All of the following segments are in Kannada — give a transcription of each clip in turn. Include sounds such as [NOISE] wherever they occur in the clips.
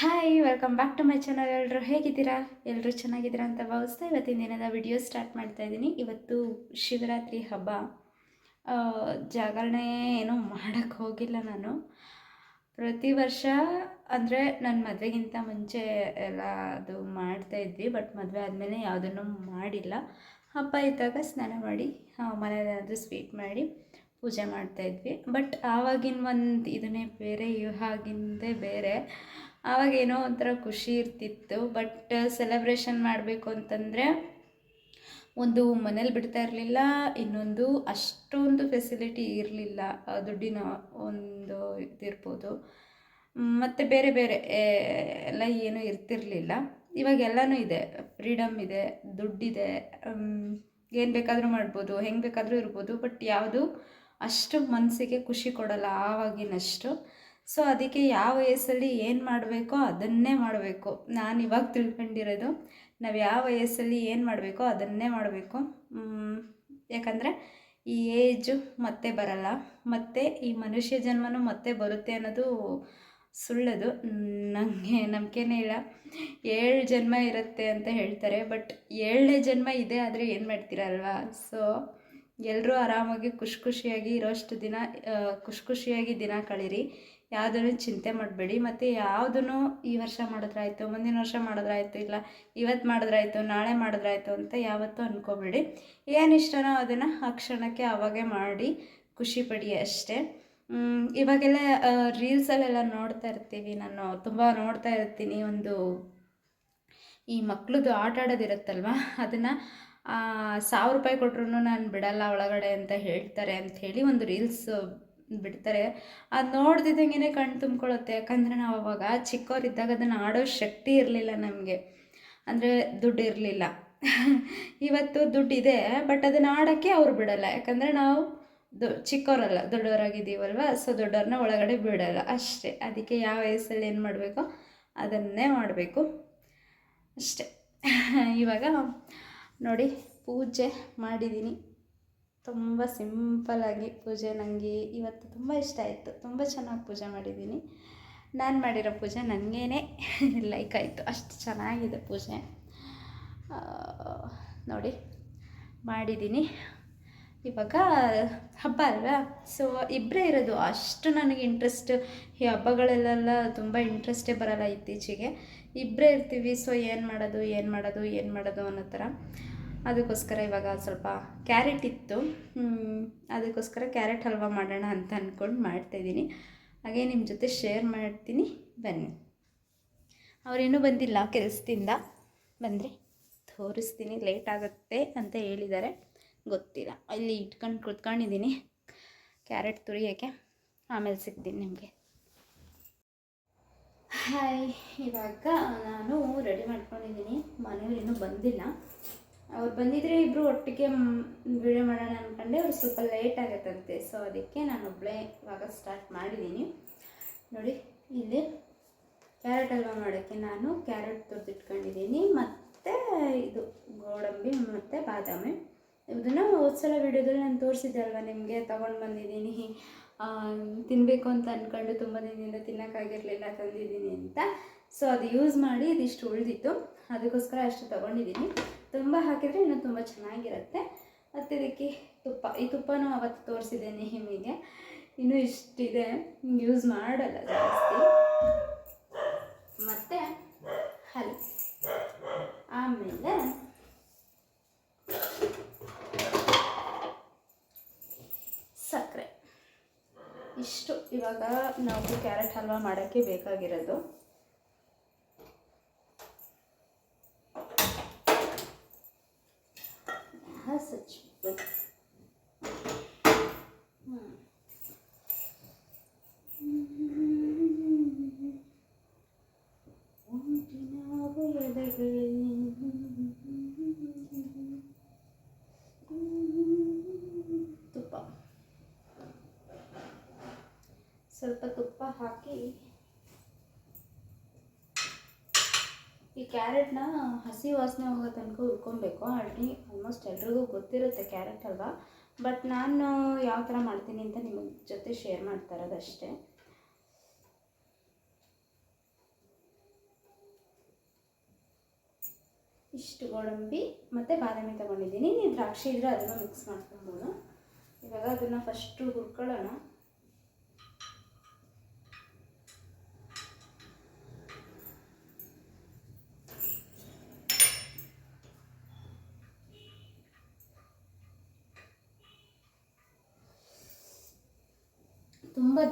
Hi welcome back to my channel ಎಲ್ಲರೂ ಹೇಗಿದ್ದೀರಾ? ಎಲ್ಲರೂ ಚೆನ್ನಾಗಿದ್ದೀರಾ ಅಂತ ಭಾವಿಸ್ತಾ ಇವತ್ತಿನ ದಿನದ ವಿಡಿಯೋ ಸ್ಟಾರ್ಟ್ ಮಾಡ್ತಾ ಇದ್ದೀನಿ. ಇವತ್ತು ಶಿವರಾತ್ರಿ ಹಬ್ಬ. ಜಾಗರಣೆ ಏನೂ ಮಾಡೋಕ್ಕೆ ಹೋಗಿಲ್ಲ ನಾನು. ಪ್ರತಿ ವರ್ಷ ಅಂದರೆ ನನ್ನ ಮದುವೆಗಿಂತ ಮುಂಚೆ ಎಲ್ಲ ಅದು ಮಾಡ್ತಾ ಇದ್ವಿ ಬಟ್ ಮದುವೆ ಆದಮೇಲೆ ಯಾವುದನ್ನು ಮಾಡಿಲ್ಲ. ಹಬ್ಬ ಇದ್ದಾಗ ಸ್ನಾನ ಮಾಡಿ ಮನೆಯಲ್ಲಾದರೂ ಸ್ವೀಟ್ ಮಾಡಿ ಪೂಜೆ ಮಾಡ್ತಾ ಇದ್ವಿ. ಬಟ್ ಆವಾಗಿನ ಒಂದು, ಇದನ್ನೇ ಬೇರೆ, ಇವಾಗಿಂದೇ ಬೇರೆ. ಆವಾಗ ಏನೋ ಒಂಥರ ಖುಷಿ ಇರ್ತಿತ್ತು ಬಟ್ ಸೆಲೆಬ್ರೇಷನ್ ಮಾಡಬೇಕು ಅಂತಂದರೆ ಒಂದು ಮನೇಲಿ ಬಿಡ್ತಾ ಇರಲಿಲ್ಲ, ಇನ್ನೊಂದು ಅಷ್ಟೊಂದು ಫೆಸಿಲಿಟಿ ಇರಲಿಲ್ಲ ದುಡ್ಡಿನ ಒಂದು ಇದಿರ್ಬೋದು. ಮತ್ತು ಬೇರೆ ಬೇರೆ ಎಲ್ಲ ಏನೂ ಇರ್ತಿರಲಿಲ್ಲ. ಇವಾಗ ಎಲ್ಲನೂ ಇದೆ ಫ್ರೀಡಮ್ ಇದೆ, ದುಡ್ಡಿದೆ ಏನು ಬೇಕಾದರೂ ಮಾಡ್ಬೋದು, ಹೆಂಗೆ ಬೇಕಾದರೂ ಇರ್ಬೋದು ಬಟ್ ಯಾವುದು ಅಷ್ಟು ಮನಸ್ಸಿಗೆ ಖುಷಿ ಕೊಡಲ್ಲ ಆವಾಗಿನಷ್ಟು. ಸೊ ಅದಕ್ಕೆ ಯಾವ ವಯಸ್ಸಲ್ಲಿ ಏನು ಮಾಡಬೇಕೋ ಅದನ್ನೇ ಮಾಡಬೇಕು. ನಾನು ಇವಾಗ ತಿಳ್ಕೊಂಡಿರೋದು, ನಾವು ಯಾವ ವಯಸ್ಸಲ್ಲಿ ಏನು ಮಾಡಬೇಕೋ ಅದನ್ನೇ ಮಾಡಬೇಕು. ಯಾಕಂದರೆ ಈ ಏಜು ಮತ್ತೆ ಬರಲ್ಲ, ಮತ್ತು ಈ ಮನುಷ್ಯ ಜನ್ಮನೂ ಮತ್ತೆ ಬರುತ್ತೆ ಅನ್ನೋದು ಸುಳ್ಳದು. ನನಗೆ ನಂಬಿಕೆನೇ ಇಲ್ಲ. ಏಳು ಜನ್ಮ ಇರುತ್ತೆ ಅಂತ ಹೇಳ್ತಾರೆ ಬಟ್ ಏಳನೇ ಜನ್ಮ ಇದೆ ಆದರೆ ಏನು ಮಾಡ್ತೀರಾ ಅಲ್ವಾ? ಸೊ ಎಲ್ಲರೂ ಆರಾಮಾಗಿ ಖುಷಿ ಖುಷಿಯಾಗಿ ಇರೋಷ್ಟು ದಿನ ಖುಷಿ ಖುಷಿಯಾಗಿ ದಿನ ಕಳೀರಿ. ಯಾವುದನ್ನು ಚಿಂತೆ ಮಾಡಬೇಡಿ. ಮತ್ತು ಯಾವುದನ್ನು ಈ ವರ್ಷ ಮಾಡಿದ್ರಾಯ್ತು, ಮುಂದಿನ ವರ್ಷ ಮಾಡಿದ್ರಾಯ್ತು, ಇಲ್ಲ ಇವತ್ತು ಮಾಡಿದ್ರಾಯ್ತು, ನಾಳೆ ಮಾಡಿದ್ರಾಯ್ತು ಅಂತ ಯಾವತ್ತೂ ಅಂದ್ಕೋಬೇಡಿ ಏನು ಇಷ್ಟನೋ ಅದನ್ನು ಆ ಕ್ಷಣಕ್ಕೆ ಅವಾಗೇ ಮಾಡಿ, ಖುಷಿ ಪಡಿ ಅಷ್ಟೇ. ಇವಾಗೆಲ್ಲ ರೀಲ್ಸಲ್ಲೆಲ್ಲ ನೋಡ್ತಾ ಇರ್ತೀವಿ ನಾನು, ತುಂಬ ನೋಡ್ತಾ ಇರ್ತೀನಿ ಒಂದು ಈ ಮಕ್ಳದ್ದು ಆಟ ಆಡೋದಿರುತ್ತಲ್ವ? ಅದನ್ನು ಸಾವಿರ ರೂಪಾಯಿ ಕೊಟ್ರು ನಾನು ಬಿಡಲ್ಲ ಒಳಗಡೆ ಅಂತ ಹೇಳ್ತಾರೆ ಅಂತ ಹೇಳಿ ಒಂದು ರೀಲ್ಸ್ ಬಿಡ್ತಾರೆ. ಅದು ನೋಡ್ದಿದ್ದಂಗೆ ಕಣ್ಣು ತುಂಬ್ಕೊಳ್ಳುತ್ತೆ ಯಾಕಂದರೆ ನಾವು ಅವಾಗ ಚಿಕ್ಕವರಿದ್ದಾಗ ಅದನ್ನು ಆಡೋ ಶಕ್ತಿ ಇರಲಿಲ್ಲ ನಮಗೆ. ಅಂದರೆ ದುಡ್ಡು ಇರಲಿಲ್ಲ. [LAUGHS] ಇವತ್ತು ದುಡ್ಡಿದೆ ಬಟ್ ಅದನ್ನು ಆಡೋಕ್ಕೆ ಅವ್ರು ಬಿಡಲ್ಲ. ಯಾಕಂದರೆ ನಾವು ದೊ ಚಿಕ್ಕವರಲ್ಲ ದೊಡ್ಡವರಾಗಿದ್ದೀವಲ್ವ? ಸೊ ದೊಡ್ಡವ್ರನ್ನ ಒಳಗಡೆ ಬಿಡಲ್ಲ. ಅಷ್ಟೇ. ಅದಕ್ಕೆ ಯಾವ ವಯಸ್ಸಲ್ಲಿ ಏನು ಮಾಡಬೇಕೋ ಅದನ್ನೇ ಮಾಡಬೇಕು. ಅಷ್ಟೇ. [LAUGHS] ಇವಾಗ ನೋಡಿ, ಪೂಜೆ ಮಾಡಿದ್ದೀನಿ ತುಂಬ ಸಿಂಪಲ್ಲಾಗಿ ಪೂಜೆ ನನಗೆ ಇವತ್ತು ತುಂಬ ಇಷ್ಟ ಆಯಿತು. ತುಂಬ ಚೆನ್ನಾಗಿ ಪೂಜೆ ಮಾಡಿದ್ದೀನಿ. ನಾನು ಮಾಡಿರೋ ಪೂಜೆ ನನಗೇನೆ ಲೈಕ್ [LAUGHS] ಆಯಿತು. ಅಷ್ಟು ಚೆನ್ನಾಗಿದೆ ಪೂಜೆ. ನೋಡಿ, ಮಾಡಿದ್ದೀನಿ. ಇವಾಗ ಹಬ್ಬ ಅಲ್ವಾ? ಸೊ ಇಬ್ಬರೇ ಇರೋದು. ಅಷ್ಟು ನನಗೆ ಇಂಟ್ರೆಸ್ಟ್ ಈ ಹಬ್ಬಗಳಲ್ಲೆಲ್ಲ ತುಂಬ ಇಂಟ್ರೆಸ್ಟೇ ಬರಲ್ಲ ಇತ್ತೀಚೆಗೆ. ಇಬ್ಬರೇ ಇರ್ತೀವಿ. ಸೊ ಏನು ಮಾಡೋದು ಏನು ಮಾಡೋದು ಏನು ಮಾಡೋದು ಅನ್ನೋ ಥರ. ಅದಕ್ಕೋಸ್ಕರ ಇವಾಗ ಸ್ವಲ್ಪ ಕ್ಯಾರೆಟ್ ಇತ್ತು. ಅದಕ್ಕೋಸ್ಕರ ಕ್ಯಾರೆಟ್ ಹಲ್ವಾ ಮಾಡೋಣ ಅಂತ ಅಂದ್ಕೊಂಡು ಮಾಡ್ತಾಯಿದ್ದೀನಿ ಹಾಗೆ ನಿಮ್ಮ ಜೊತೆ ಶೇರ್ ಮಾಡ್ತೀನಿ. ಬನ್ನಿ. ಅವರೇನೂ ಬಂದಿಲ್ಲ ಕೆಲಸದಿಂದ. ಬಂದರೆ ತೋರಿಸ್ತೀನಿ, ಲೇಟ್ ಆಗುತ್ತೆ ಅಂತ ಹೇಳಿದ್ದಾರೆ. ಗೊತ್ತಿಲ್ಲ. ಇಲ್ಲಿ ಇಟ್ಕೊಂಡು ಕುತ್ಕೊಂಡಿದ್ದೀನಿ. ಕ್ಯಾರೆಟ್ ತುರಿಯೋಕ್ಕೆ ಆಮೇಲೆ ಸಿಗ್ತೀನಿ ನಿಮಗೆ. ಹಾಯ್. ಇವಾಗ ನಾನು ರೆಡಿ ಮಾಡ್ಕೊಂಡಿದ್ದೀನಿ. ಮನೆಯವ್ರು ಬಂದಿಲ್ಲ. ಅವ್ರು ಬಂದಿದ್ರೆ ಇಬ್ರು ಒಟ್ಟಿಗೆ ವಿಡಿಯೋ ಮಾಡೋಣ ಅಂದ್ಕೊಂಡೆ ಅವ್ರು ಸ್ವಲ್ಪ ಲೇಟ್ ಆಗುತ್ತಂತೆ. ಸೊ ಅದಕ್ಕೆ ನಾನು ಒಬ್ಬಳೇ ಇವಾಗ ಸ್ಟಾರ್ಟ್ ಮಾಡಿದ್ದೀನಿ ನೋಡಿ, ಇಲ್ಲಿ ಕ್ಯಾರೆಟ್ ಹಲ್ವಾ ಮಾಡೋಕ್ಕೆ ನಾನು ಕ್ಯಾರೆಟ್ ತುರ್ದಿಟ್ಕೊಂಡಿದ್ದೀನಿ ಮತ್ತು ಇದು ಗೋಡಂಬಿ, ಮತ್ತು ಬಾದಾಮಿ. ಇದನ್ನು ಹೋದ್ಸಲ ವಿಡಿಯೋದಲ್ಲಿ ನಾನು ತೋರಿಸಿದ್ದೆ ಅಲ್ವಾ, ನಿಮಗೆ ತೊಗೊಂಡು ಬಂದಿದ್ದೀನಿ ತಿನ್ನಬೇಕು ಅಂತ ಅಂದ್ಕೊಂಡು ತುಂಬ ದಿನದಿಂದ ತಿನ್ನೋಕ್ಕಾಗಿರಲಿಲ್ಲ ತಂದಿದ್ದೀನಿ ಅಂತ. ಸೊ ಅದು ಯೂಸ್ ಮಾಡಿ ಇದಿಷ್ಟು ಉಳಿದಿತ್ತು. ಅದಕ್ಕೋಸ್ಕರ ಅಷ್ಟು ತೊಗೊಂಡಿದ್ದೀನಿ ತುಂಬ ಹಾಕಿದರೆ ಇನ್ನೂ ತುಂಬ ಚೆನ್ನಾಗಿರುತ್ತೆ. ಮತ್ತು ಇದಕ್ಕೆ ತುಪ್ಪ, ಈ ತುಪ್ಪನೂ ಅವತ್ತು ತೋರಿಸಿದೆ ನಿಮಗೆ. ಇನ್ನೂ ಇಷ್ಟಿದೆ. ಯೂಸ್ ಮಾಡಲ್ಲ ಜಾಸ್ತಿ. ಮತ್ತು ಹಲ್. ಆಮೇಲೆ ಸಕ್ಕರೆ. ಇಷ್ಟು. ಇವಾಗ ನಾವು ಕ್ಯಾರೆಟ್ ಹಲ್ವಾ ಮಾಡೋಕ್ಕೆ ಬೇಕಾಗಿರೋದು. ಹಸಚ್ಬೇಕು ಹ್ಮ್. ಒಂಟಿನಾವು ಎಲೆಗಳಲ್ಲಿ ತುಪ್ಪ ಸ್ವಲ್ಪ ತುಪ್ಪ ಹಾಕಿ ಈ ಕ್ಯಾರೆಟ್ನ ಹಸಿ ವಾಸನೆ ಹೋಗೋ ತನಕ ಹುರ್ಕೊಬೇಕು ಆಲ್ರೆಡಿ ಆಲ್ಮೋಸ್ಟ್ ಎಲ್ರಿಗೂ ಗೊತ್ತಿರುತ್ತೆ ಕ್ಯಾರೆಟ್ ಅಲ್ವಾ ಬಟ್ ನಾನು ಯಾವ ಥರ ಮಾಡ್ತೀನಿ ಅಂತ ನಿಮ್ಮ ಜೊತೆ ಶೇರ್ ಮಾಡ್ತಾ ಇರೋದಷ್ಟೇ. ಇಷ್ಟು ಗೋಡಂಬಿ ಮತ್ತು ಬಾದಾಮಿ ತೊಗೊಂಡಿದ್ದೀನಿ. ನೀವು ದ್ರಾಕ್ಷಿ ಇದ್ದರೆ ಅದನ್ನು ಮಿಕ್ಸ್ ಮಾಡ್ಕೊಬೋದು. ಇವಾಗ ಅದನ್ನು ಫಸ್ಟು ಹುರ್ಕೊಳ್ಳೋಣ.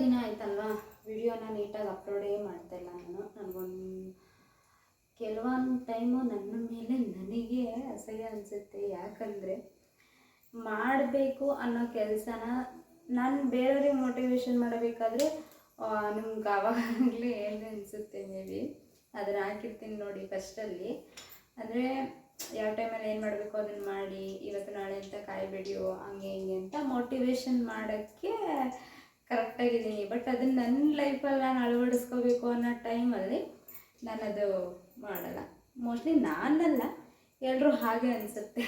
ದಿನ ಆಯ್ತಲ್ವಾ? ವಿಡಿಯೋನ ನೀಟಾಗಿ ಅಪ್ಲೋಡೇ ಮಾಡ್ತಾಯಿಲ್ಲ ನಾನು. ನನಗೊಂದು ಕೆಲವೊಂದು ಟೈಮು ನನ್ನ ಮೇಲೆ ನನಗೆ ಅಸಹ್ಯ ಅನಿಸುತ್ತೆ. ಯಾಕಂದರೆ ಮಾಡಬೇಕು ಅನ್ನೋ ಕೆಲಸನ ನಾನು ಬೇರೆಯವ್ರಿಗೆ ಮೋಟಿವೇಶನ್ ಮಾಡಬೇಕಾದ್ರೆ ನಿಮ್ಗೆ ಆವಾಗಲೇ ಹೇಳ್ದೆ ಅನಿಸುತ್ತೆ ಮೇ ಬಿ. ಅದನ್ನು ಹಾಕಿರ್ತೀನಿ ನೋಡಿ ಫಸ್ಟಲ್ಲಿ ಅಂದರೆ ಯಾವ ಟೈಮಲ್ಲಿ ಏನು ಮಾಡಬೇಕು ಅದನ್ನು ಮಾಡಿ, ಇವತ್ತು ನಾಳೆ ಅಂತ ಕಾಯಬೇಡಿಯೋ, ಹಂಗೆ ಹಿಂಗೆ ಅಂತ ಮೋಟಿವೇಶನ್ ಮಾಡೋಕ್ಕೆ ಕರೆಕ್ಟಾಗಿದ್ದೀನಿ. ಬಟ್ ಅದನ್ನು ನನ್ನ ಲೈಫಲ್ಲಿ ನಾನು ಅಳವಡಿಸ್ಕೋಬೇಕು ಅನ್ನೋ ಟೈಮಲ್ಲಿ ನಾನು ಅದು ಮಾಡಲ್ಲ. ಮೋಸ್ಟ್ಲಿ ನಾನಲ್ಲ ಎಲ್ಲರೂ ಹಾಗೆ ಅನಿಸುತ್ತೆ.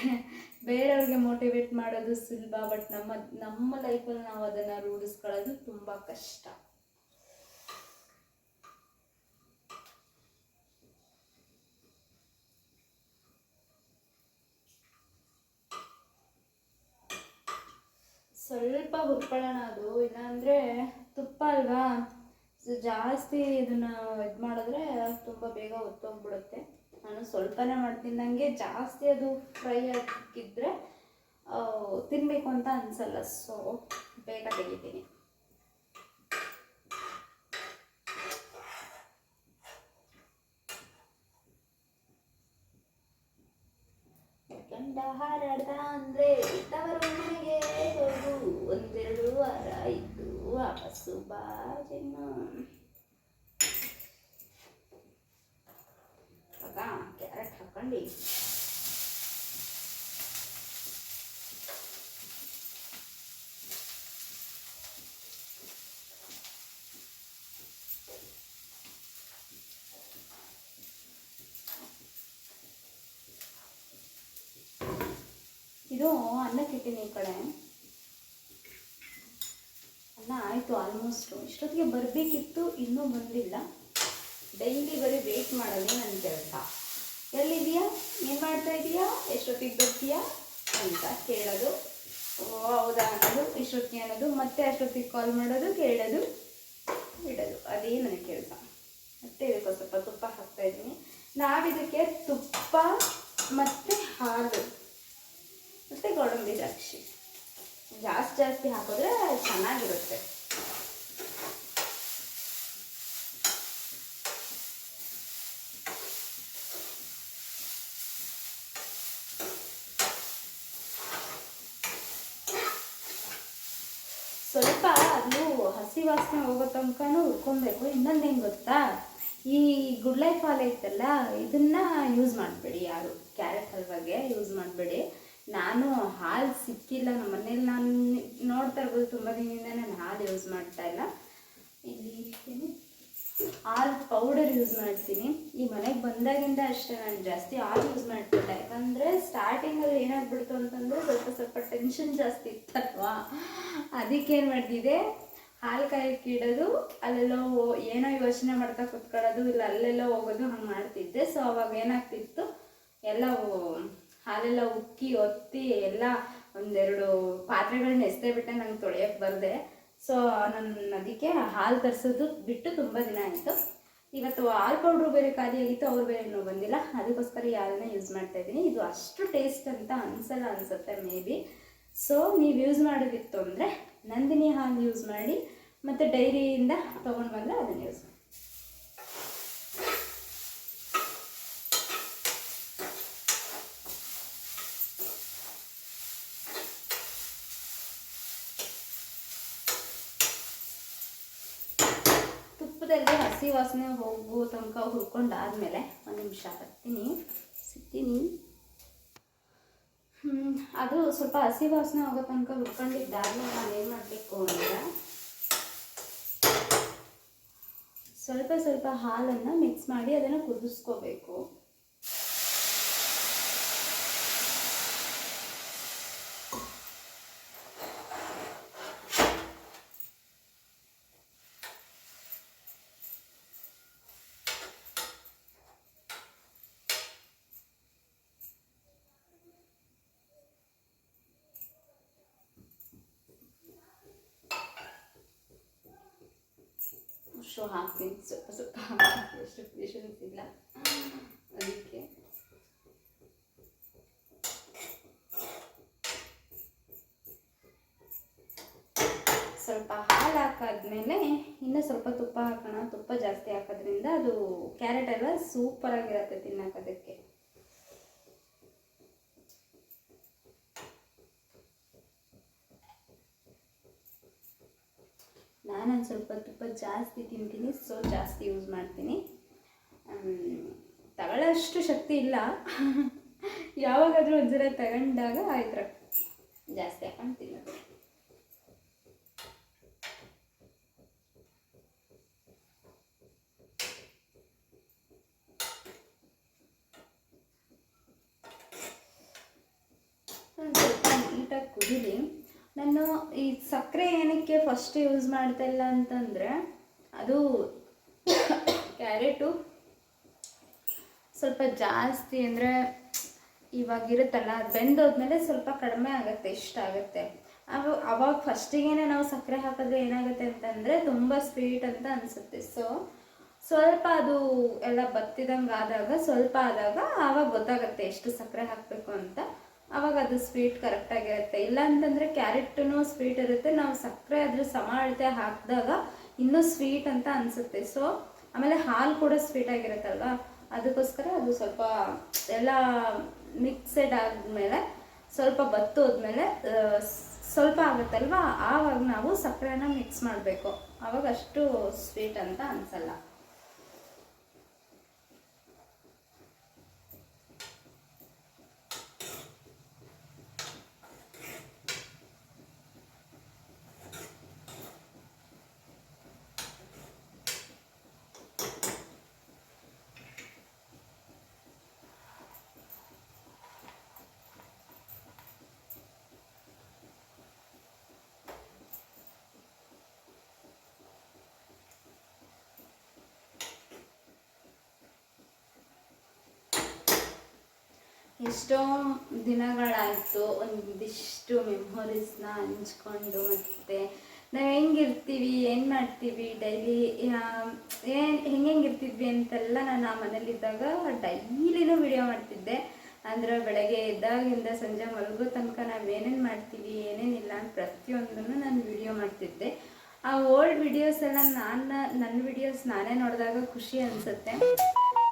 ಬೇರೆಯವ್ರಿಗೆ ಮೋಟಿವೇಟ್ ಮಾಡೋದು ಸುಲಭ ಬಟ್ ನಮ್ಮ ನಮ್ಮ ಲೈಫಲ್ಲಿ ನಾವು ಅದನ್ನು ರೂಢಿಸ್ಕೊಳ್ಳೋದು ತುಂಬ ಕಷ್ಟ. ಸ್ವಲ್ಪ ಹುರ್ಕೊಳ್ಳೋಣ ಅದು, ಇಲ್ಲಾಂದರೆ ತುಪ್ಪ ಅಲ್ವಾ? ಜಾಸ್ತಿ ಇದನ್ನು ಇದು ಮಾಡಿದ್ರೆ ತುಂಬ ಬೇಗ ಹೊತ್ತೋಗ್ಬಿಡುತ್ತೆ ನಾನು ಸ್ವಲ್ಪನೇ ಮಾಡ್ತೀನಿ. ನನಗೆ ಜಾಸ್ತಿ ಅದು ಫ್ರೈ ಆಗಿದ್ದರೆ ತಿನ್ನಬೇಕು ಅಂತ ಅನಿಸಲ್ಲ. ಸೊ ಬೇಗ ತೆಗಿತೀನಿ. ಗಂಡ ಹಾರಾಡ್ದ ಅಂದ್ರೆ ತವರು ಮನೆಗೆ ವಾರ ಇದ್ದು ವಾಪಸ್ಸು ಬಾ ಜನ್ಮ ಕ್ಯಾರೆಟ್ ಹಾಕೊಂಡು ಇದು ಅನ್ನಕ್ಕೆ ಇಟ್ಟಿನಿ ಈ ಕಡೆ. ಅನ್ನ ಆಯಿತು ಆಲ್ಮೋಸ್ಟು ಇಷ್ಟೊತ್ತಿಗೆ ಬರಬೇಕಿತ್ತು, ಇನ್ನೂ ಬಂದಿಲ್ಲ. ಡೈಲಿ ಬರೀ ವೇಟ್ ಮಾಡೋದೇ ನನ್ನ ಕೆಲಸ. ಎಲ್ಲಿದೆಯಾ ಏನು ಮಾಡ್ತಾ ಇದೀಯಾ? ಎಷ್ಟೊತ್ತಿಗೆ ಬರ್ತೀಯಾ? ಅಂತ ಕೇಳೋದು. ಓ, ಹೌದಾ ಅನ್ನೋದು, ಇಷ್ಟೊತ್ತಿಗೆ ಅನ್ನೋದು, ಮತ್ತೆ ಅಷ್ಟೊತ್ತಿಗೆ ಕಾಲ್ ಮಾಡೋದು, ಕೇಳೋದು ಇಡೋದು ಅದೇ ನನ್ನ ಕೆಲಸ. ಮತ್ತೆ ಇದಕ್ಕೆ ಸ್ವಲ್ಪ ತುಪ್ಪ ಹಾಕ್ತಾ ಇದ್ದೀನಿ. ನಾವಿದಕ್ಕೆ ತುಪ್ಪ ಮತ್ತು ಹಾಲು ಮತ್ತು ಗೋಡಂಬಿ ದ್ರಾಕ್ಷಿ ಜಾಸ್ತಿ ಹಾಕಿದ್ರೆ ಚೆನ್ನಾಗಿರುತ್ತೆ. ಸ್ವಲ್ಪ ಅದು ಹಸಿ ವಾಸನೆ ಹೋಗೋ ತನಕನೂ ಹುರ್ಕೊಬೇಕು. ಏನು ಗೊತ್ತಾ? ಈ ಗುಡ್ ಲೈಫ್ ಹಾಲು ಐತಲ್ಲ ಇದನ್ನ ಯೂಸ್ ಮಾಡಬೇಡಿ ಯಾರು. ಕ್ಯಾರೆಟ್ ಹಲ್ವಾಗೆ ಯೂಸ್ ಮಾಡಬೇಡಿ. ನಾನು ಹಾಲು ಸಿಕ್ಕಿಲ್ಲ, ನಮ್ಮ ಮನೇಲಿ ನಾನು ನೋಡ್ತಾ ಇರ್ಬೋದು, ತುಂಬ ದಿನದಿಂದ ನಾನು ಹಾಲು ಯೂಸ್ ಮಾಡ್ತಾ ಇಲ್ಲ. ಇಲ್ಲಿ ಹಾಲು ಪೌಡರ್ ಯೂಸ್ ಮಾಡ್ತೀನಿ. ಈ ಮನೆಗೆ ಬಂದಾಗಿಂದ ಅಷ್ಟೇ, ನಾನು ಜಾಸ್ತಿ ಹಾಲು ಯೂಸ್ ಮಾಡ್ತಿಲ್ಲ. ಯಾಕಂದರೆ ಸ್ಟಾರ್ಟಿಂಗಲ್ಲಿ ಏನಾಗ್ಬಿಡ್ತು ಅಂತಂದರೆ ಸ್ವಲ್ಪ ಸ್ವಲ್ಪ ಟೆನ್ಷನ್ ಜಾಸ್ತಿ ಇತ್ತಲ್ವಾ? ಅದಕ್ಕೆ ಏನು ಮಾಡ್ತಿದ್ದೆ? ಹಾಲು ಕಾಯಕ್ಕೆ ಅಲ್ಲೆಲ್ಲೋ ಏನೋ ಯೋಚನೆ ಮಾಡ್ತಾ ಕುತ್ಕೊಳ್ಳೋದು, ಇಲ್ಲ ಅಲ್ಲೆಲ್ಲೋ ಹೋಗೋದು ಹಂಗೆ ಮಾಡ್ತಿದ್ದೆ. ಸೊ ಅವಾಗ ಏನಾಗ್ತಿತ್ತು? ಎಲ್ಲ ಓ- ಹಾಲೆಲ್ಲ ಉಕ್ಕಿ, ಒತ್ತಿ ಎಲ್ಲ ಒಂದೆರಡು ಪಾತ್ರೆಗಳನ್ನ ಎಸ್ದೇ ಬಿಟ್ಟೆ ನಂಗೆ ತೊಳೆಯೋಕ್ಕೆ ಬರದೆ. ಸೊ ನಾನು ಅದಕ್ಕೆ ಹಾಲು ತರಿಸೋದು ಬಿಟ್ಟು ತುಂಬ ದಿನ ಆಯಿತು. ಇವತ್ತು ಹಾಲು ಪೌಡ್ರು ಬೇರೆ ಖಾಲಿ ಆಗಿತ್ತು ಅವ್ರು ಬೇರೆ ಇನ್ನೂ ಬಂದಿಲ್ಲ. ಅದಕ್ಕೋಸ್ಕರ ಈ ಹಾಲನ್ನ ಯೂಸ್ ಮಾಡ್ತಾ ಇದ್ದೀನಿ. ಇದು ಅಷ್ಟು ಟೇಸ್ಟ್ ಅಂತ ಅನಿಸಲ್ಲ ಅನಿಸುತ್ತೆ ಮೇ ಬಿ ಸೊ ನೀವು ಯೂಸ್ ಮಾಡೋದಿತ್ತು ಅಂದರೆ ನಂದಿನಿ ಹಾಲು ಯೂಸ್ ಮಾಡಿ, ಮತ್ತು ಡೈರಿಯಿಂದ ತೊಗೊಂಡು ಬಂದರೆ ಅದನ್ನು ಯೂಸ್ ಮಾಡಿ ಹಸಿ ವಾಸನೆ ಹೋಗೋ ತನಕ ಹುರ್ಕೊಂಡಾದ್ಮೇಲೆ ಒಂದು ನಿಮಿಷ ಬರ್ತೀನಿ. ಸಿಗ್ತೀನಿ. ಅದು ಸ್ವಲ್ಪ ಹಸಿ ವಾಸನೆ ಹೋಗೋ ತನಕ ಹುರ್ಕೊಂಡಿದ್ದಾದ್ಮೇಲೆ ನಾನು ಏನು ಮಾಡಬೇಕು ಅಂದರೆ ಸ್ವಲ್ಪ ಸ್ವಲ್ಪ ಹಾಲನ್ನು ಮಿಕ್ಸ್ ಮಾಡಿ ಅದನ್ನು ಕುದಿಸ್ಕೋಬೇಕು. ಶೋ ಹಾಕ್ತೀನಿ ಸ್ವಲ್ಪ ಸ್ವಲ್ಪ ಎಷ್ಟು ಇಲ್ಲ ಅದಕ್ಕೆ ಸ್ವಲ್ಪ ಹಾಲು ಹಾಕಾದ್ಮೇಲೆ ಇನ್ನೂ ಸ್ವಲ್ಪ ತುಪ್ಪ ಹಾಕೋಣ ತುಪ್ಪ ಜಾಸ್ತಿ ಹಾಕೋದ್ರಿಂದ ಅದು ಕ್ಯಾರೆಟ್ ಎಲ್ಲ ಸೂಪರ್ ಆಗಿರತ್ತೆ ತಿನ್ನೋಕೋದಕ್ಕೆ ನಾನೊಂದು ಸ್ವಲ್ಪ ತುಪ್ಪ ಜಾಸ್ತಿ ತಿಂತೀನಿ ಸೊ ಜಾಸ್ತಿ ಯೂಸ್ ಮಾಡ್ತೀನಿ. ತಗೊಳ್ಳೋಷ್ಟು ಶಕ್ತಿ ಇಲ್ಲ. [LAUGHS] ಯಾವಾಗಾದರೂ ಒಂದ್ಸಲ ತಗೊಂಡಾಗ ಆಯ್ತು ಜಾಸ್ತಿ ಹಾಕೊಂಡು ತಿನ್ನೋದು ಒಂದ್ ಸ್ವಲ್ಪ ನೀಟಾಗಿ ಕುದೀಲಿ ನಾನು ಈ ಸಕ್ಕರೆ ಏನಕ್ಕೆ ಫಸ್ಟ್ ಯೂಸ್ ಮಾಡ್ತಾ ಇಲ್ಲ ಅಂತಂದರೆ ಅದು ಕ್ಯಾರೆಟು. ಸ್ವಲ್ಪ ಜಾಸ್ತಿ ಅಂದರೆ ಇವಾಗಿರುತ್ತಲ್ಲ ಅದು ಬೆಂದೋದ್ಮೇಲೆ ಸ್ವಲ್ಪ ಕಡಿಮೆ ಆಗುತ್ತೆ, ಇಷ್ಟ ಆಗುತ್ತೆ. ಅವ, ಅವಾಗ ಫಸ್ಟಿಗೆ ನಾವು ಸಕ್ಕರೆ ಹಾಕಿದ್ರೆ ಏನಾಗುತ್ತೆ ಅಂತಂದರೆ ತುಂಬ ಸ್ವೀಟ್ ಅಂತ ಅನಿಸುತ್ತೆ. ಸೊ ಸ್ವಲ್ಪ ಅದು ಎಲ್ಲ ಬತ್ತಿದಂಗೆ ಆದಾಗ ಸ್ವಲ್ಪ ಆದಾಗ ಆವಾಗ ಗೊತ್ತಾಗುತ್ತೆ ಎಷ್ಟು ಸಕ್ಕರೆ ಹಾಕಬೇಕು ಅಂತ. ಆವಾಗ ಅದು ಸ್ವೀಟ್ ಕರೆಕ್ಟಾಗಿರುತ್ತೆ ಇಲ್ಲ ಅಂತಂದರೆ ಕ್ಯಾರೆಟೂ ಸ್ವೀಟ್ ಇರುತ್ತೆ. ನಾವು ಸಕ್ಕರೆ ಅದ್ರ ಸಮ ಅಳತೆ ಹಾಕಿದಾಗ ಇನ್ನೂ ಸ್ವೀಟ್ ಅಂತ ಅನಿಸುತ್ತೆ. ಸೊ ಆಮೇಲೆ ಹಾಲು ಕೂಡ ಸ್ವೀಟ್ ಆಗಿರುತ್ತಲ್ವ? ಅದಕ್ಕೋಸ್ಕರ ಅದು ಸ್ವಲ್ಪ ಎಲ್ಲ ಮಿಕ್ಸೆಡ್ ಆದಮೇಲೆ ಸ್ವಲ್ಪ ಬತ್ತೋದ್ಮೇಲೆ ಸ್ವಲ್ಪ ಆಗುತ್ತಲ್ವ? ಆವಾಗ ನಾವು ಸಕ್ಕರೆನ ಮಿಕ್ಸ್ ಮಾಡಬೇಕು. ಆವಾಗ ಅಷ್ಟು ಸ್ವೀಟ್ ಅಂತ ಅನಿಸಲ್ಲ. ಎಷ್ಟೋ ದಿನಗಳಾಯಿತು ಒಂದಿಷ್ಟು ಮೆಮೊರೀಸ್ನ ಹಂಚ್ಕೊಂಡು ಮತ್ತೆ ನಾವು ಹೆಂಗಿರ್ತೀವಿ, ಏನು ಮಾಡ್ತೀವಿ ಡೈಲಿ ಏನು, ಹೆಂಗೆ ಇರ್ತಿದ್ವಿ ಅಂತೆಲ್ಲ ನಾನು ಆ ಮನೇಲಿದ್ದಾಗ ಡೈಲಿನೂ ವಿಡಿಯೋ ಮಾಡ್ತಿದ್ದೆ. ಅಂದರೆ ಬೆಳಗ್ಗೆ ಎದ್ದಾಗಿಂದ ಸಂಜೆ ಮಲಗೋ ತನಕ ನಾವು ಏನೇನು ಮಾಡ್ತೀವಿ ಏನೇನಿಲ್ಲ ಅಂತ ಪ್ರತಿಯೊಂದನ್ನು ನಾನು ವಿಡಿಯೋ ಮಾಡ್ತಿದ್ದೆ. ಆ ಓಲ್ಡ್ ವಿಡಿಯೋಸ್ ಎಲ್ಲ ನಾನು ನನ್ನ ವಿಡಿಯೋಸ್ ನಾನೇ ನೋಡಿದಾಗ ಖುಷಿ ಅನಿಸುತ್ತೆ.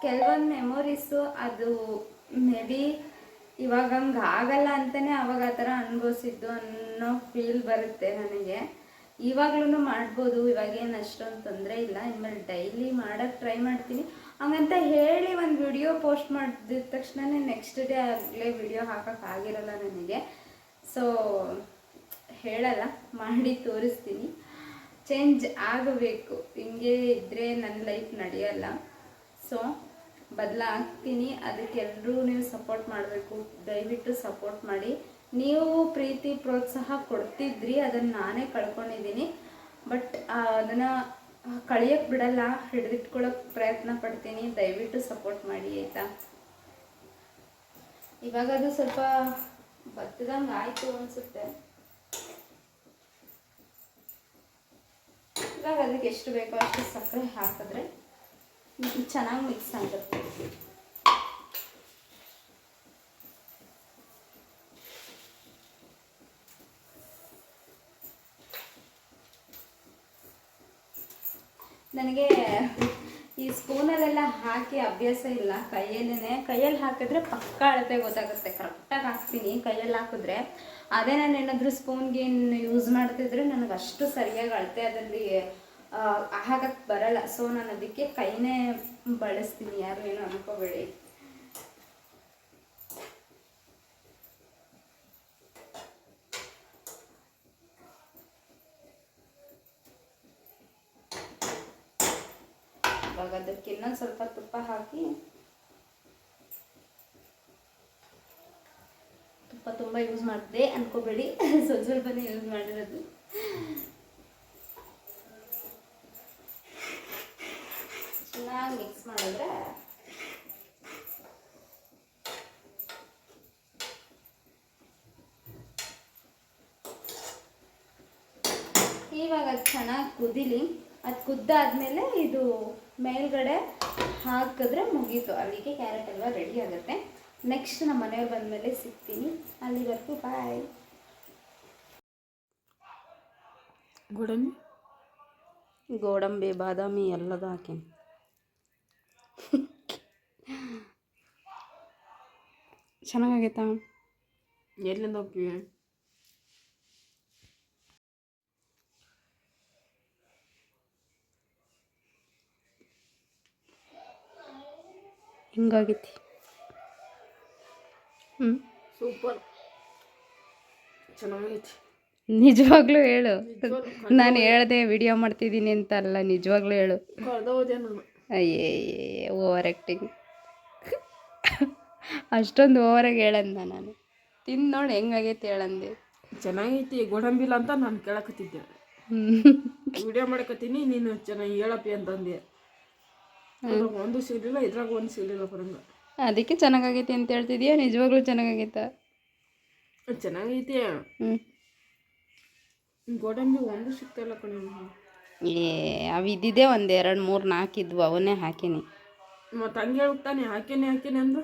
ಕೆಲವೊಂದು ಮೆಮೊರೀಸು ಅದು ಮೇ ಬಿ ಇವಾಗ ಹಂಗೆ ಆಗಲ್ಲ ಅಂತಲೇ ಅವಾಗ ಆ ಥರ ಅನುಭವಿಸಿದ್ದು ಅನ್ನೋ ಫೀಲ್ ಬರುತ್ತೆ ನನಗೆ. ಇವಾಗ್ಲೂ ಮಾಡ್ಬೋದು ಇವಾಗೇನು ಅಷ್ಟೊಂದು ತೊಂದರೆ ಇಲ್ಲ. ಇನ್ಮೇಲೆ ಡೈಲಿ ಮಾಡೋಕ್ಕೆ ಟ್ರೈ ಮಾಡ್ತೀನಿ. ಹಂಗಂತ ಹೇಳಿ ಒಂದು ವಿಡಿಯೋ ಪೋಸ್ಟ್ ಮಾಡಿದ ತಕ್ಷಣನೇ ನೆಕ್ಸ್ಟ್ ಡೇ ಆಗಲೇ ವಿಡಿಯೋ ಹಾಕೋಕ್ಕಾಗಿರಲ್ಲ ನನಗೆ. ಸೊ ಹೇಳಲ್ಲ, ಮಾಡಿ ತೋರಿಸ್ತೀನಿ. ಚೇಂಜ್ ಆಗಬೇಕು. ಹಿಂಗೆ ಇದ್ದರೆ ನನ್ನ ಲೈಫ್ ನಡೆಯಲ್ಲ. ಸೊ ಬದಲಾಗ್ತೀನಿ. ಅದಕ್ಕೆ ಎಲ್ಲರೂ ನೀವು ಸಪೋರ್ಟ್ ಮಾಡಬೇಕು. ದಯವಿಟ್ಟು ಸಪೋರ್ಟ್ ಮಾಡಿ. ನೀವು ಪ್ರೀತಿ, ಪ್ರೋತ್ಸಾಹ ಕೊಡ್ತಿದ್ರಿ. ಅದನ್ನು ನಾನೇ ಕಳ್ಕೊಂಡಿದ್ದೀನಿ. ಬಟ್ ಅದನ್ನು ಕಳಿಯೋಕ್ಕೆ ಬಿಡಲ್ಲ. ಹಿಡಿದಿಟ್ಕೊಳ್ಳೋಕೆ ಪ್ರಯತ್ನ ಪಡ್ತೀನಿ. ದಯವಿಟ್ಟು ಸಪೋರ್ಟ್ ಮಾಡಿ, ಆಯಿತಾ? ಇವಾಗ ಅದು ಸ್ವಲ್ಪ ಬತ್ತದಂಗೆ ಆಯಿತು ಅನಿಸುತ್ತೆ. ಇವಾಗ ಅದಕ್ಕೆ ಎಷ್ಟು ಬೇಕೋ ಅಷ್ಟು ಸಕ್ಕರೆ ಹಾಕಿದ್ರೆ ಚೆನ್ನಾಗಿ ಮಿಕ್ಸ್ ಆಗುತ್ತೆ. ನನಗೆ ಈ ಸ್ಪೂನಲ್ಲೆಲ್ಲ ಹಾಕಿ ಅಭ್ಯಾಸ ಇಲ್ಲ. ಕೈಯಲ್ಲೇ ಕೈಯಲ್ಲಿ ಹಾಕಿದ್ರೆ ಪಕ್ಕ ಅಳತೆ ಗೊತ್ತಾಗುತ್ತೆ. ಕರೆಕ್ಟಾಗಿ ಹಾಕ್ತೀನಿ ಕೈಯಲ್ಲಿ ಹಾಕಿದ್ರೆ. ಅದೇ ನಾನು ಏನಾದರೂ ಸ್ಪೂನ್ಗೆ ಯೂಸ್ ಮಾಡ್ತಿದ್ರೆ ನನಗೆ ಅಷ್ಟು ಸರಿಯಾಗಿ ಅಳತೆ ಅದರಲ್ಲಿ ಹಾಕಕ್ಕೆ ಬರಲ್ಲ. ಸೊ ನಾನು ಅದಕ್ಕೆ ಕೈನೇ ಬಳಸ್ತೀನಿ. ಯಾರು ಏನು ಅನ್ಕೋಬೇಡಿ. ಅದಕ್ಕೆ ಇನ್ನೊಂದು ಸ್ವಲ್ಪ ತುಪ್ಪ ಹಾಕಿ. ತುಪ್ಪ ತುಂಬ ಯೂಸ್ ಮಾಡಿದೆ. ಅನ್ಕೋಬೇಡಿ. [LAUGHS] ಸ್ವಲ್ಪ ಸ್ವಲ್ಪನೇ ಯೂಸ್ ಮಾಡಿರೋದು. ಚೆನ್ನಾಗಿ ಮಿಕ್ಸ್ ಮಾಡಿದ್ರೆ ಇವಾಗ ಅದು ಚೆನ್ನಾಗಿ ಕುದಿಲಿ. ಅದು ಕುದ್ದಾದ್ಮೇಲೆ ಇದು ಮೇಲ್ಗಡೆ ಹಾಕಿದ್ರೆ ಮುಗೀತು. ಅಲ್ಲಿಗೆ ಕ್ಯಾರೆಟ್ ಹಲ್ವಾ ರೆಡಿ ಆಗುತ್ತೆ. ನೆಕ್ಸ್ಟ್ ನಮ್ಮ ಮನೆಯವ್ರು ಬಂದಮೇಲೆ ಸಿಗ್ತೀನಿ. ಅಲ್ಲಿವರೆಗೂ ಬಾಯ್ ಗೋಡಂಬಿ? ಗೋಡಂಬಿ ಬಾದಾಮಿ ಎಲ್ಲದೂ ಹಾಕೀನಿ ಚೆನ್ನಾಗೈತಾ ಎಲ್ಲಿಂದ ಹೋಗ್ತೀವಿ? ಹಿಂಗಾಗೈತಿ. ಹ್ಞೂ ಸೂಪರ್. ಚೆನ್ನಾಗೈತಿ. ನಿಜವಾಗ್ಲೂ ಹೇಳು. ನಾನು ಹೇಳ್ದೆ ವಿಡಿಯೋ ಮಾಡ್ತಿದ್ದೀನಿ ಅಂತ ಅಲ್ಲ ನಿಜವಾಗ್ಲೂ ಹೇಳು. ಅಯ್ಯೇ ಓವರ್ ಆ್ಯಕ್ಟಿಂಗ್ ಅಷ್ಟೊಂದು ಓವರಾಗಿ ಹೇಳಂದ ನಾನು ತಿಂದು ನೋಡಿ ಹೆಂಗಾಗೈತೆ ಹೇಳಂದೆ ಚೆನ್ನಾಗೈತಿ ಗೋಡಂಬಿಲ್ಲ ಅಂತ ನಾನು ಕೇಳಕತ್ತಿದ್ದೆ ವಿಡಿಯೋ ಮಾಡಕತ್ತೀನಿ ನೀನು ಚೆನ್ನಾಗಿ ಹೇಳಪ್ಪಿ ಅಂತಂದೆ ಒಂದು ಸಿಗಲಿಲ್ಲ ಇದ್ರಾಗ ಒಂದು ಸಿಗಲಿಲ್ಲ ಬರಂಗ ಅದಕ್ಕೆ ಚೆನ್ನಾಗೈತಿ ಅಂತ ಹೇಳ್ತಿದ್ಯಾ ನಿಜವಾಗ್ಲೂ ಚೆನ್ನಾಗೈತ ಚೆನ್ನಾಗೈತಿ ಗೋಡಂಬಿ ಒಂದು ಸಿಗ್ತಾಯಿಲ್ಲ ಕಣೆ ಏ ಅವು ಇದ್ದಿದ್ದೇ ಒಂದು ಎರಡು ಮೂರು ನಾಲ್ಕು ಇದ್ವು ಅವನ್ನೇ ಹಾಕೀನಿ. ಮತ್ತು ಹಂಗೆ ಹೇಳ್ತಾನೆ ಹಾಕೀನಿ ಹಾಕೀನಿ ಅಂದು?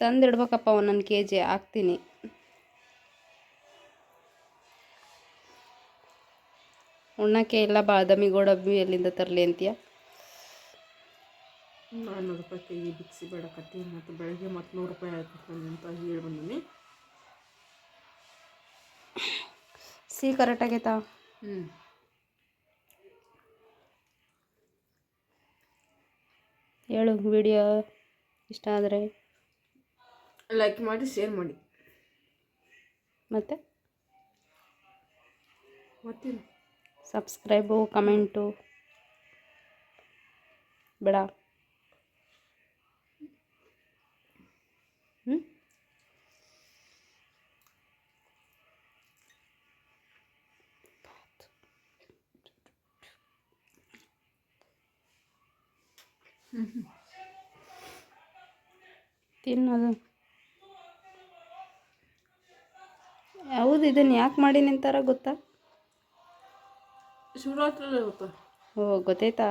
ತಂದಿಡ್ಬೇಕಪ್ಪ ಒಂದೊಂದು ಕೆ ಜಿ ಹಾಕ್ತೀನಿ. ಉಣ್ಣಕ್ಕೆ ಇಲ್ಲ ಬಾದಾಮಿ ಗೋಡಂಬಿ ಎಲ್ಲಿಂದ ತರಲಿ ಅಂತೀಯ? ನಾನ್ನೂರು ರೂಪಾಯಿ ಕೈ ಬಿಕ್ಸಿ ಬೇಡಕತ್ತಿ ಮತ್ತು ಬೆಳಗ್ಗೆ ಮತ್ತು ನೂರು ರೂಪಾಯಿ ಹಾಕಿರ್ತಾನೆ ಅಂತ ಹೇಳಿ ಬಂದೀನಿ. ಸಿ ಕರೆಕ್ಟಾಗೈತಾ ಹ್ಞೂ ಹೇಳು ವಿಡಿಯೋ ಇಷ್ಟ ಆದರೆ. ಲೈಕ್ ಮಾಡಿ ಶೇರ್ ಮಾಡಿ. ಮತ್ತು? ಮತ್ತೇನು? ಸಬ್ಸ್ಕ್ರೈಬು ಕಮೆಂಟು ಬೇಡ. ತಿನ್ನೋದು. ಹೌದು ಇದನ್ನು ಯಾಕೆ ಮಾಡಿ ನಿಂತಾರ ಗೊತ್ತಾ? ಶಿವರಾತ್ರಿ ಓ ಗೊತ್ತಾಯ್ತಾ?